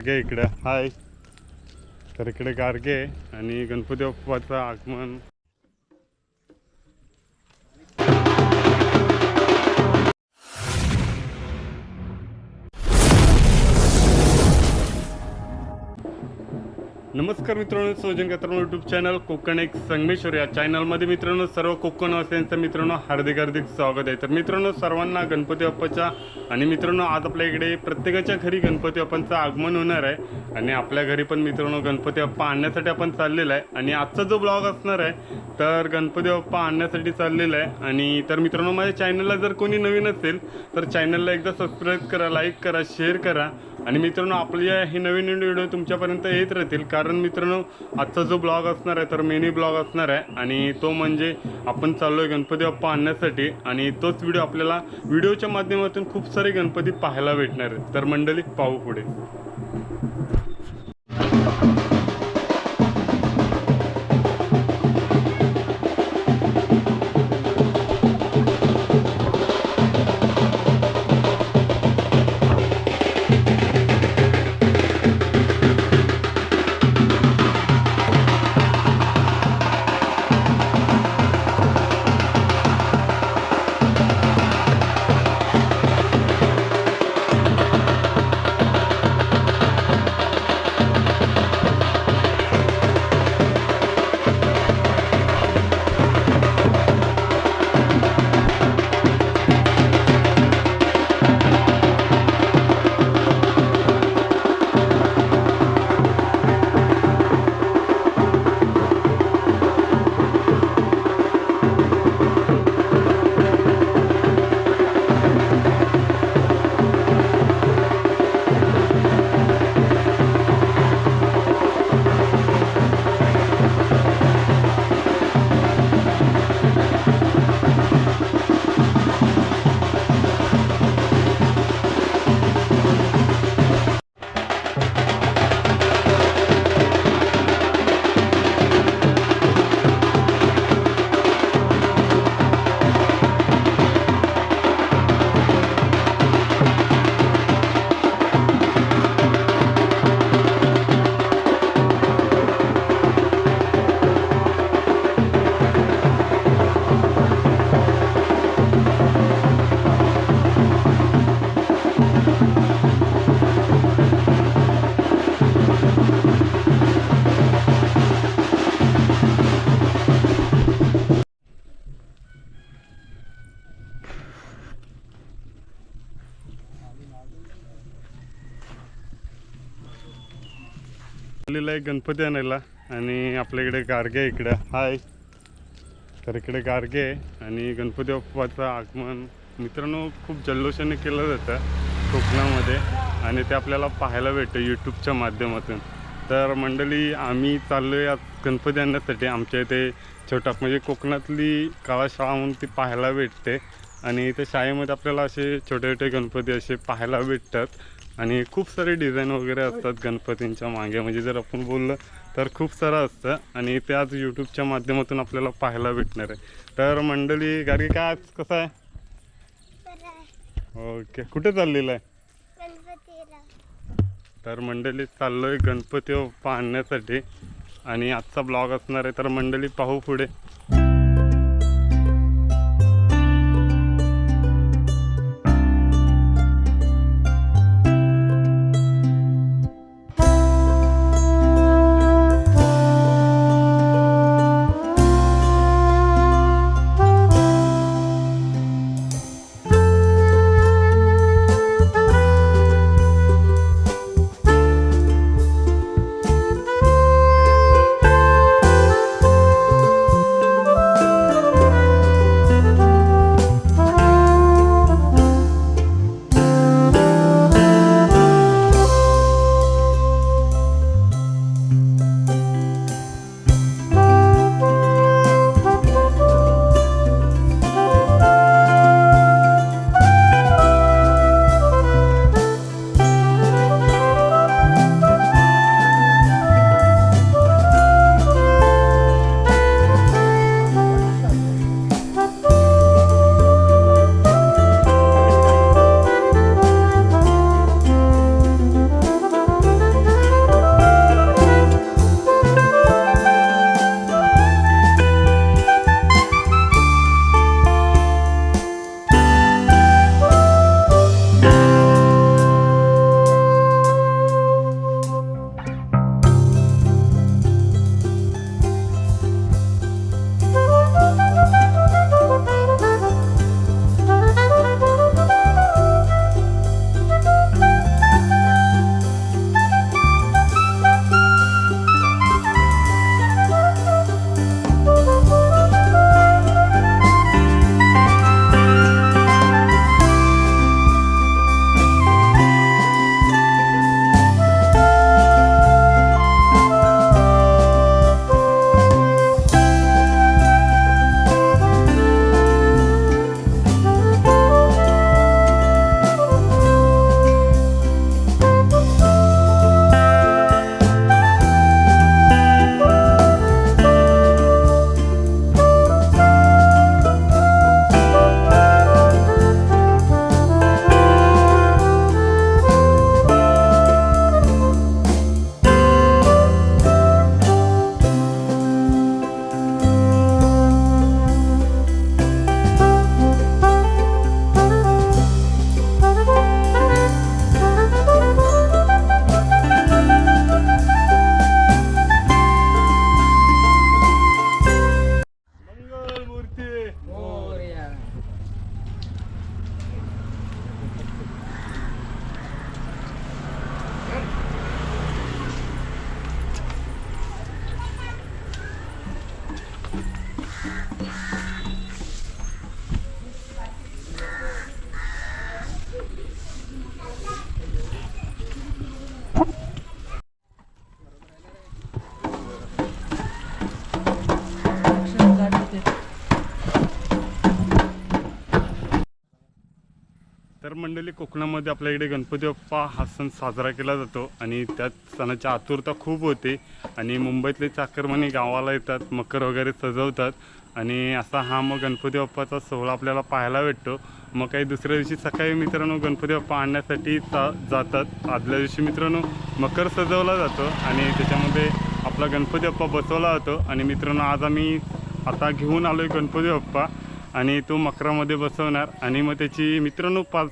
गारगे इकडे. हाय तर इकडे गारगे आणि गणपती बाप्पाचं आगमन. नमस्कार मित्रांनो सोजन कत्र यूट्यूब चॅनल कोकण एक संगमेश्वर या चॅनलमध्ये मित्रांनो सर्व कोकणवासियांचं मित्रांनो हार्दिक हार्दिक स्वागत आहे. तर मित्रांनो सर्वांना गणपती बाप्पाच्या आणि मित्रांनो आज आपल्या इकडे प्रत्येकाच्या घरी गणपती बाप्पांचं आगमन होणार आहे. आणि आपल्या घरी पण मित्रांनो गणपती बाप्पा आणण्यासाठी आपण चाललेलं आहे. आणि आजचा जो ब्लॉग असणार आहे तर गणपती बाप्पा आणण्यासाठी चाललेला आहे. आणि तर मित्रांनो माझ्या चॅनलला जर कोणी नवीन असेल तर चॅनलला एकदा सबस्क्राईब करा लाईक करा शेअर करा. आणि मित्रांनो आपल्या हे नवीन नवीन व्हिडिओ तुमच्यापर्यंत येत राहतील. कारण मित्रांनो आजचा जो ब्लॉग असणार आहे तर मिनी ब्लॉग असणार आहे. आणि तो म्हणजे आपण चाललो आहे गणपती बाप्पा आणण्यासाठी. आणि तोच व्हिडिओ आपल्याला व्हिडिओच्या माध्यमातून खूप सारे गणपती पाहायला भेटणार आहेत. तर मंडळी पाहू पुढे. आलेला आहे गणपती आणायला आणि आपल्याकडे गारगे आहे इकडे. हाय तर इकडे गारगे आहे आणि गणपती बाप्पाचं आगमन मित्रांनो खूप जल्लोषाने केलं जातं कोकणामध्ये आणि ते आपल्याला पाहायला भेटतं यूट्यूबच्या माध्यमातून. तर मंडळी आम्ही चाललो आहे आज गणपती आणण्यासाठी. आमच्या इथे छोटा म्हणजे कोकणातली काळा शाळा म्हणून ती पाहायला भेटते आणि त्या शाळेमध्ये आपल्याला असे छोटे छोटे गणपती असे पाहायला भेटतात. आणि खूप सारे डिझाईन वगैरे असतात गणपतींच्या मागे. म्हणजे जर आपण बोललं तर खूप सारं असतं. आणि ते आज यूट्यूबच्या माध्यमातून आपल्याला पाहायला भेटणार आहे. तर मंडळी गाडी काय आज कसं आहे? ओके. कुठे चाललेलं आहे? तर मंडळी चाललो आहे गणपती बाप्पा आणण्यासाठी. आणि आजचा ब्लॉग असणार आहे. तर मंडळी पाहू पुढे. मंडळी कोकणामध्ये आपल्या इकडे गणपती बाप्पा हा सण साजरा केला जातो आणि त्यात सणाची आतुरता खूप होते आणि मुंबईतले चाकरमानी गावाला येतात मकर वगैरे सजवतात आणि असा हा मग गणपती बाप्पाचा सोहळा आपल्याला पाहायला भेटतो. मग काही दुसऱ्या दिवशी सकाळी मित्रांनो गणपती बाप्पा आणण्यासाठी चा जातात. आदल्या दिवशी मित्रांनो मकर सजवला जातो आणि त्याच्यामध्ये आपला गणपती बाप्पा बसवला जातो. आणि मित्रांनो आज आम्ही आता घेऊन आलो आहे गणपती बाप्पा आणि तो मकरामध्ये बसवणार आणि मग त्याची मित्रांनो पाच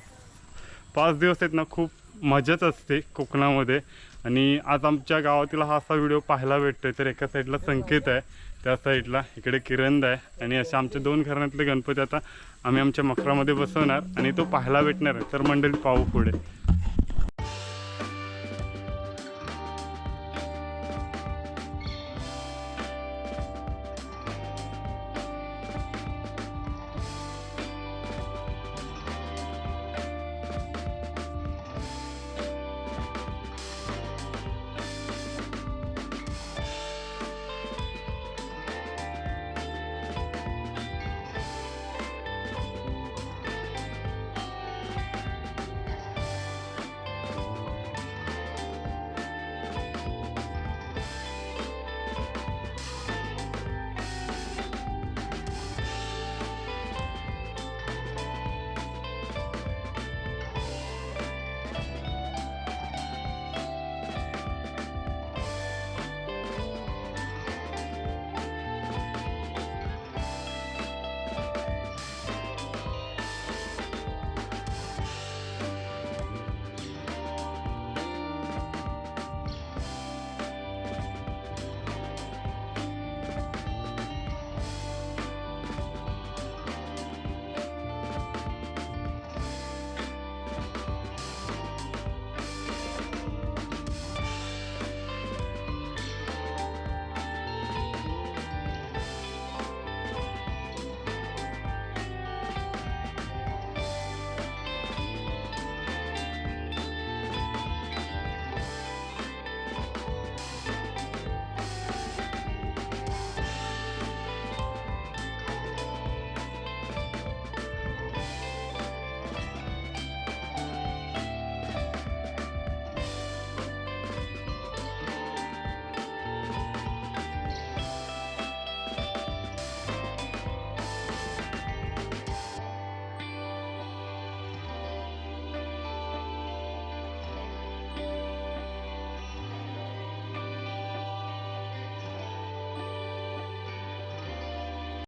पाच दिवस आहेत ना खूप मजाच असते कोकणामध्ये. आणि आज आमच्या गावातील हा असा व्हिडिओ पाहायला भेटतोय तर एका साईडला संकेत आहे त्या साईडला इकडे किरंद आहे. आणि अशा आमच्या दोन घराण्यातले गणपती आता आम्ही आमच्या मकरामध्ये बसवणार आणि तो पाहायला भेटणार आहे. तर मंडळी पाहू पुढे.